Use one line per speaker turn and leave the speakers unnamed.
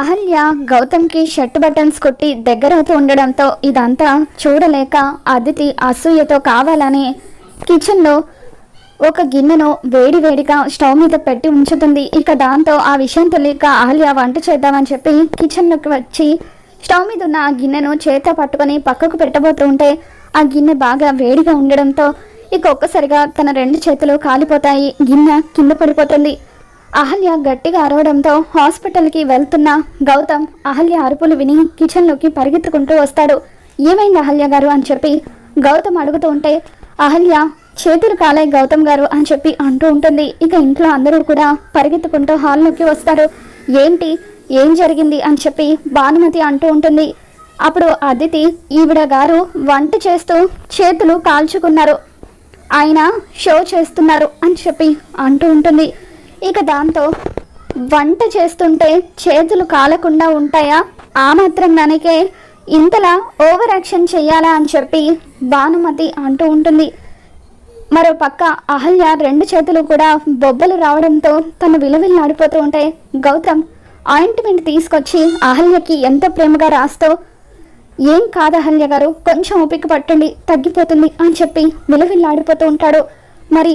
Ahalya గౌతమ్కి shirt buttons కొట్టి దగ్గరవుతూ ఉండడంతో ఇదంతా చూడలేక అదితి అసూయతో కావాలని కిచెన్లో ఒక గిన్నెను వేడి వేడిగా స్టవ్ మీద పెట్టి ఉంచుతుంది. ఇక దాంతో ఆ విషయం తెలియక అహల్య వంట చేద్దామని చెప్పి కిచెన్లోకి వచ్చి స్టవ్ మీద ఉన్న ఆ గిన్నెను చేత పట్టుకొని పక్కకు పెట్టబోతూ ఉంటే ఆ గిన్నె బాగా వేడిగా ఉండడంతో ఇక ఒక్కసారిగా తన రెండు చేతులు కాలిపోతాయి. గిన్నె కింద పడిపోతుంది. అహల్య గట్టిగా అరవడంతో హాస్పిటల్కి వెళ్తున్న గౌతమ్ అహల్య అరుపులు విని కిచెన్లోకి పరిగెత్తుకుంటూ వస్తాడు. ఏమైంది అహల్య గారు అని చెప్పి గౌతమ్ అడుగుతూ ఉంటే అహల్య చేతులు కాలే గౌతమ్ గారు అని చెప్పి అంటూ ఉంటుంది. ఇక ఇంట్లో అందరూ కూడా పరిగెత్తుకుంటూ హాల్లోకి వస్తారు. ఏంటి? ఏం జరిగింది? అని చెప్పి భానుమతి అంటూ ఉంటుంది. అప్పుడు అదితి ఈవిడ గారు వంట చేస్తూ చేతులు కాల్చుకున్నారు. ఆయన షో చేస్తున్నారు అని చెప్పి అంటూ ఉంటుంది. ఇక దాంతో వంట చేస్తుంటే చేతులు కాలకుండా ఉంటాయా? ఆ మాత్రం మనకే ఇంతలా ఓవర్ యాక్షన్ చేయాలా అని చెప్పి భానుమతి అంటూ ఉంటుంది. మరో పక్క అహల్య రెండు చేతులు కూడా బొబ్బలు రావడంతో తను విలువిల్లాడిపోతూ ఉంటే గౌతమ్ ఆయింట్మెంట్ తీసుకొచ్చి అహల్యకి ఎంత ప్రేమగా రాస్తూ? ఏం కాదు అహల్య గారు కొంచెం ఓపిక పట్టండి తగ్గిపోతుంది అని చెప్పి విలువిల్లాడిపోతూ ఉంటాడు. మరి